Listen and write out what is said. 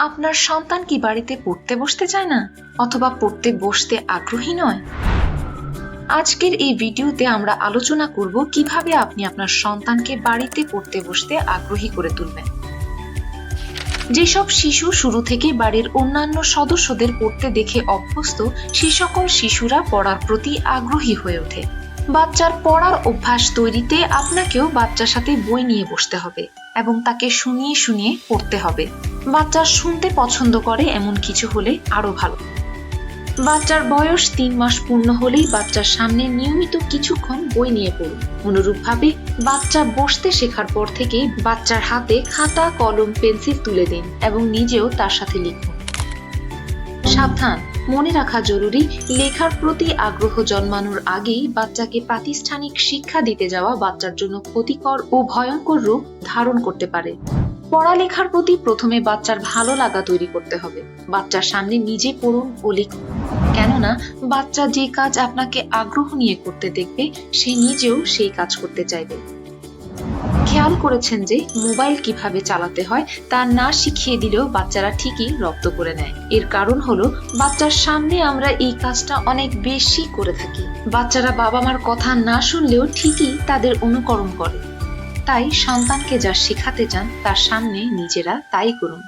আপনার সন্তান কি বাড়িতে পড়তে বসতে চায় না? অথবা পড়তে বসতে আগ্রহী নয়? আজকের এই ভিডিওতে আমরা আলোচনা করব কীভাবে আপনি আপনার সন্তানকে বাড়িতে পড়তে বসতে আগ্রহী করে তুলবেন। যেসব শিশু শুরু থেকে বাড়ির অন্যান্য সদস্যদের পড়তে দেখে অভ্যস্ত, সে সকল শিশুরা পড়ার প্রতি আগ্রহী হয়ে ওঠে। বাচ্চার পড়ার অভ্যাস তৈরিতে আপনাকেও বাচ্চার সাথে বই নিয়ে বসতে হবে এবং তাকে শুনিয়ে শুনিয়ে পড়তে হবে। বাচ্চা শুনতে পছন্দ করে এমন কিছু হলে আরও ভালো। বাচ্চার বয়স তিন মাস পূর্ণ হলেই বাচ্চার সামনে নিয়মিত কিছুক্ষণ বই নিয়ে পড়ুন। অনুরূপভাবে বাচ্চা বসতে শেখার পর থেকে বাচ্চার হাতে খাতা, কলম, পেন্সিল তুলে দিন এবং নিজেও তার সাথে লিখুন। সাবধান, মনে রাখা জরুরি, লেখার প্রতি আগ্রহ জন্মানোর আগেই বাচ্চাকে প্রাতিষ্ঠানিক শিক্ষা দিতে যাওয়া বাচ্চার জন্য ক্ষতিকর ও ভয়ঙ্কর রূপ ধারণ করতে পারে। পড়ালেখার প্রতি প্রথমে বাচ্চার ভালো লাগা তৈরি করতে হবে। বাচ্চার সামনে নিজে পড়ুন ও লিখুন। কেননা, বাচ্চা যে কাজ আপনাকে আগ্রহ নিয়ে করতে দেখবে, সে নিজেও সেই কাজ করতে চাইবে। খেয়াল করেছেন যে, মোবাইল কীভাবে চালাতে হয় তা না শিখিয়ে দিলেও বাচ্চারা ঠিকই রপ্ত করে নেয়। এর কারণ হলো, বাচ্চার সামনে আমরা এই কাজটা অনেক বেশি করে থাকি। বাচ্চারা বাবা মার কথা না শুনলেও ঠিকই তাদের অনুকরণ করে। তাই সন্তানকে যা শেখাতে চান তার সামনে নিজেরা তাই করুন।